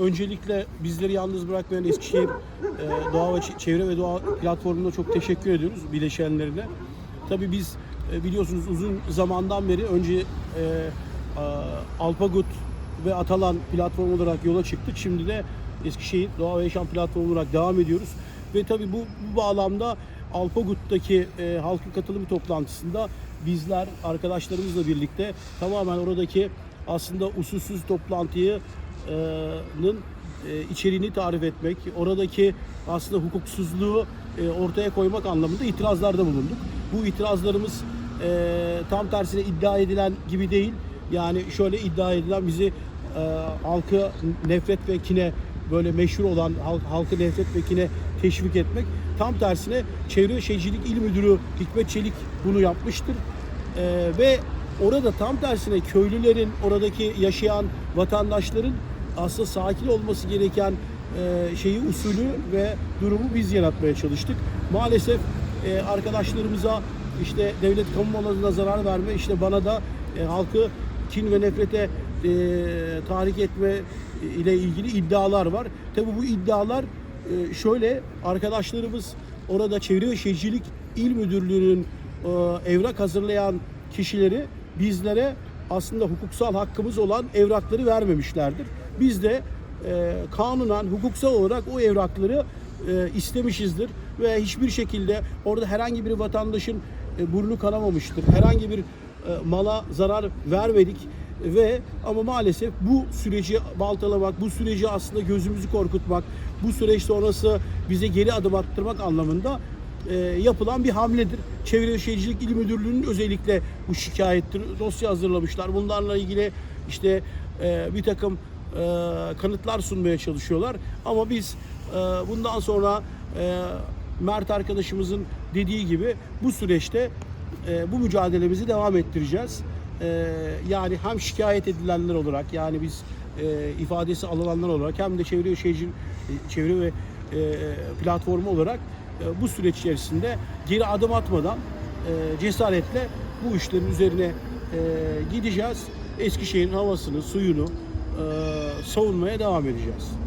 öncelikle bizleri yalnız bırakmayan Eskişehir e, Doğa ve Çevre ve Doğa platformuna çok teşekkür ediyoruz bileşenlerine. Tabii biz e, biliyorsunuz uzun zamandan beri önce e, Alpagut ve Atalan platform olarak yola çıktık. Şimdi de Eskişehir Doğa ve Yaşam platformu olarak devam ediyoruz. Ve tabii bu, bu bağlamda Alpagut'taki e, halkın katılımı toplantısında bizler arkadaşlarımızla birlikte tamamen oradaki aslında usulsüz toplantıyı içeriğini tarif etmek, oradaki aslında hukuksuzluğu e, ortaya koymak anlamında itirazlarda bulunduk. Bu itirazlarımız e, tam tersine iddia edilen gibi değil. Yani şöyle iddia edilen bizi e, halkı nefret ve kine böyle meşhur olan halk, halkı nefret ve kine teşvik etmek. Tam tersine Çevre Şehircilik İl Müdürü Hikmet Çelik bunu yapmıştır. E, ve orada tam tersine köylülerin, oradaki yaşayan vatandaşların aslında sakin olması gereken e, şeyi, usulü ve durumu biz yaratmaya çalıştık. Maalesef e, arkadaşlarımıza işte devlet kamu mallarına zarar verme, işte bana da e, halkı kin ve nefrete e, tahrik etme ile ilgili iddialar var. Tabi bu iddialar e, şöyle arkadaşlarımız orada Çevre ve Şehircilik İl Müdürlüğü'nün e, evrak hazırlayan kişileri bizlere aslında hukuksal hakkımız olan evrakları vermemişlerdir. Biz de e, kanunen, hukuksal olarak o evrakları e, istemişizdir ve hiçbir şekilde orada herhangi bir vatandaşın e, burnu kanamamıştır. Herhangi bir e, mala zarar vermedik ve ama maalesef bu süreci baltalamak, bu süreci aslında gözümüzü korkutmak, bu süreç sonrası bize geri adım attırmak anlamında e, yapılan bir hamledir. Çevre Şehircilik İl Müdürlüğü'nün özellikle bu şikayettir. Dosya hazırlamışlar. Bunlarla ilgili işte e, bir takım e, kanıtlar sunmaya çalışıyorlar. Ama biz e, bundan sonra e, Mert arkadaşımızın dediği gibi bu süreçte e, bu mücadelemizi devam ettireceğiz. E, yani hem şikayet edilenler olarak yani biz e, ifadesi alınanlar olarak hem de çevre şehircilik e, çevre ve e, platformu olarak bu süreç içerisinde geri adım atmadan e, cesaretle bu işlerin üzerine e, gideceğiz. Eskişehir'in havasını, suyunu e, savunmaya devam edeceğiz.